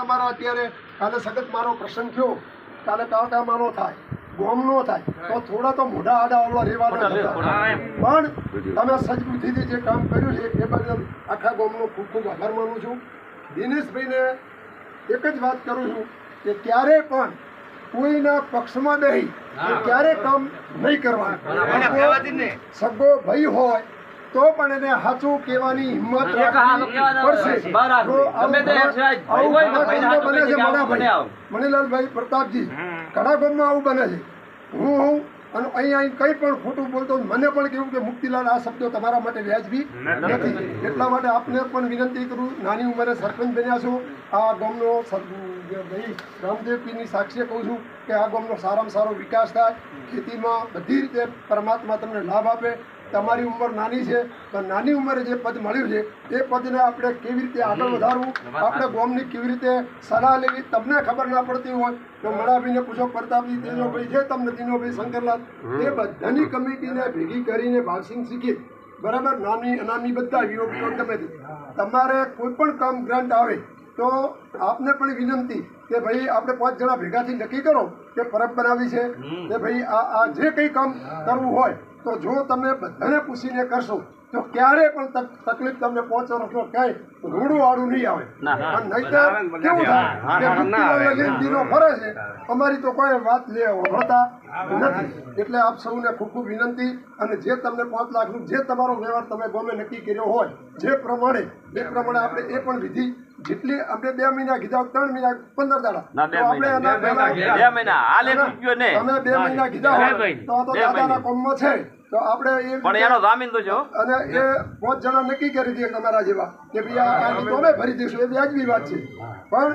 તમારો અત્યારે કાલે સખત મારો પ્રસંગ થયો. કાલે કાળકા મારો થાય ગોમ નો થાય તો થોડા તો મોઢા આડા અવળા રહેવાના. પણ તમે સજબુદ્ધિથી જે કામ કર્યું છે એ બદલ આખા ગોમનો ખૂબ ખૂબ આભાર માનું છું. દિનેશભાઈને એક જ વાત કરું છું કે ક્યારે પણ કોઈના પક્ષમાં નહીં ક્યારે કામ નહીં કરવાનું. સગો ભાઈ હોય તો પણ એને સાચું કહેવાની હિંમત પડશે. બને છે. મણીલાલભાઈ પ્રતાપજી ગામમાં આવું બને છે. હું હું અને અહીંયા કંઈ પણ ખોટું બોલતો મને પણ કેવું કે મુક્તિલાલ આ શબ્દો તમારા માટે વ્યાજબી નથી. એટલા માટે આપને પણ વિનંતી કરું નાની ઉંમરે સરપંચ બન્યા છો આ ગામનો ભાઈ રામદેવપીની સાક્ષીએ કહું છું કે આ ગામનો સારામાં સારો વિકાસ થાય. ખેતીમાં બધી રીતે પરમાત્મા તમને લાભ આપે. તમારી ઉંમર નાની છે તો નાની ઉંમરે જે પદ મળ્યું છે એ પદને આપણે કેવી રીતે આગળ વધારવું? આપણે ગોમની કેવી રીતે સલાહ લેવી તમને ખબર ના પડતી હોય તો મણાભાઈને પૂછો પ્રતાપજી દિનોભાઈ છે તમને દિનોભાઈ શંકરલાલ એ બધાની કમિટીને ભેગી કરીને ભાગસિંગ શીખી બરાબર? નાની અનામી બધા વિરોધીઓ તમે તમારે કોઈ પણ કામ ગ્રાન્ટ આવે તો આપને પણ વિનંતી કે ભાઈ આપણે પાંચ જણા ભેગાથી નક્કી કરો કે પરબ બનાવી છે કે ભાઈ આ આ જે કંઈ કામ કરવું હોય તો જો તમે બધાને પૂછીને કરશો તો ક્યારે પણ તકલીફ તમને પહોંચવાનો ક્યાંય રૂડું વાળું નહીં આવે. નહીંતર કેવું થાય ફરે છે અમારી તો કોઈ વાત લે હોતા નથી. એટલે આપ સૌને ખૂબ ખૂબ વિનંતી અને જે તમને પાંચ લાખનું જે તમારો વ્યવહાર તમે ગમે નક્કી કર્યો હોય જે પ્રમાણે જે પ્રમાણે આપણે એ પણ વિધિ જેટલી આપણે બે મહિના કીધા ત્રણ મહિના પંદર દાડા. તો આપણે બે મહિના. તમે બે મહિના કીધા હોય તો તો દાદાના કોમમાં છે. તો આપણે એ પણ એનો જામીન તો જો. અને એ પાંચ જણા નક્કી કરી દે તમારા જેવા કે ભાઈ આ તો અમે ભરી દઈશું. એ વ્યાજબી વાત છે. પણ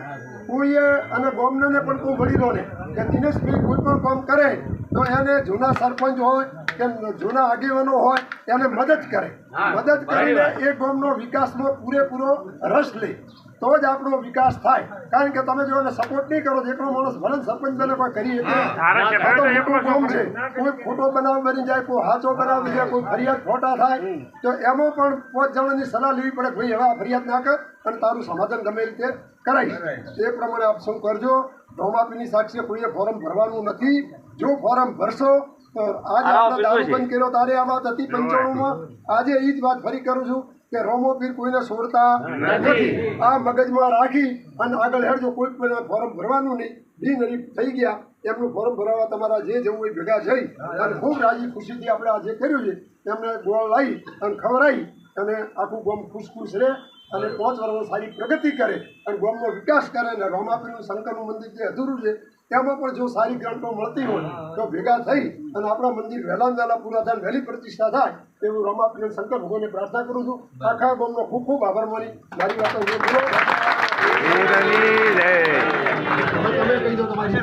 કોઈએ અને ગોમનાને પણ કોઈ દો ને કે દિનેશભાઈ કોઈ પણ કામ કરે તો એને જૂના સરપંચ હોય કે જૂના આગેવાનો હોય એને મદદ કરે. મદદ કરીને એ ગામનો વિકાસમાં પૂરેપૂરો રસ લે. તો જ આપણો વિકાસ થાય. કારણ કે તમે જો એને સપોર્ટ નહીં કરો એકલો માણસ ભલે સરપંચ બને કોઈ કરી છે કોઈ ફોટો બનાવ બની જાય કોઈ સાચો બનાવ બની જાય કોઈ ફરિયાદ ખોટા થાય તો એમાં પણ પાંચ જણાની સલાહ લેવી પડે ભાઈ હવે ફરિયાદ ના કર અને તારું સમાધાન ગમે રીતે કરાય. એ પ્રમાણે આપ સૌ કરજો. ભૌમાપીની સાક્ષીએ કોઈએ ફોર્મ ભરવાનું નથી. જો ફોર્મ ભરશો આજે આપણે દારૂ બંધ કર્યો તારે આ વાત હતી પંચાણુંમાં આજે એ જ વાત ફરી કરું છું કે રોમો પીર કોઈને સોરતા નથી. આ મગજમાં રાખી અને આગળ હેડજો કોઈ પણ ફોર્મ ભરવાનું નહીં. બિનહરીફ થઈ ગયા. એમનું ફોર્મ ભરાવવા તમારા જે જવું હોય ભેગા જઈ અને ખૂબ રાજી ખુશીથી આપણે આ જે કર્યું છે એમને ગોળ લાવી અને ખવડાવી અને આખું ગામ ખુશ ખુશ રહે અને પાંચ વર્ષમાં સારી પ્રગતિ કરે અને ગામનો વિકાસ કરે અને રોમાપીરનું શંકરનું મંદિર જે અધૂરું છે તેમાં પણ જો સારી ગ્રાન્ટો મળતી હોય તો ભેગા થઈ અને આપણા મંદિર વહેલા વહેલા પૂરા થાય વહેલી પ્રતિષ્ઠા થાય તેવું રમાપીર શંકર ભગવાનને પ્રાર્થના કરું છું. આખા ગામનો ખૂબ ખૂબ આભાર માની. મારી વાતો તમે કહી દો તમારી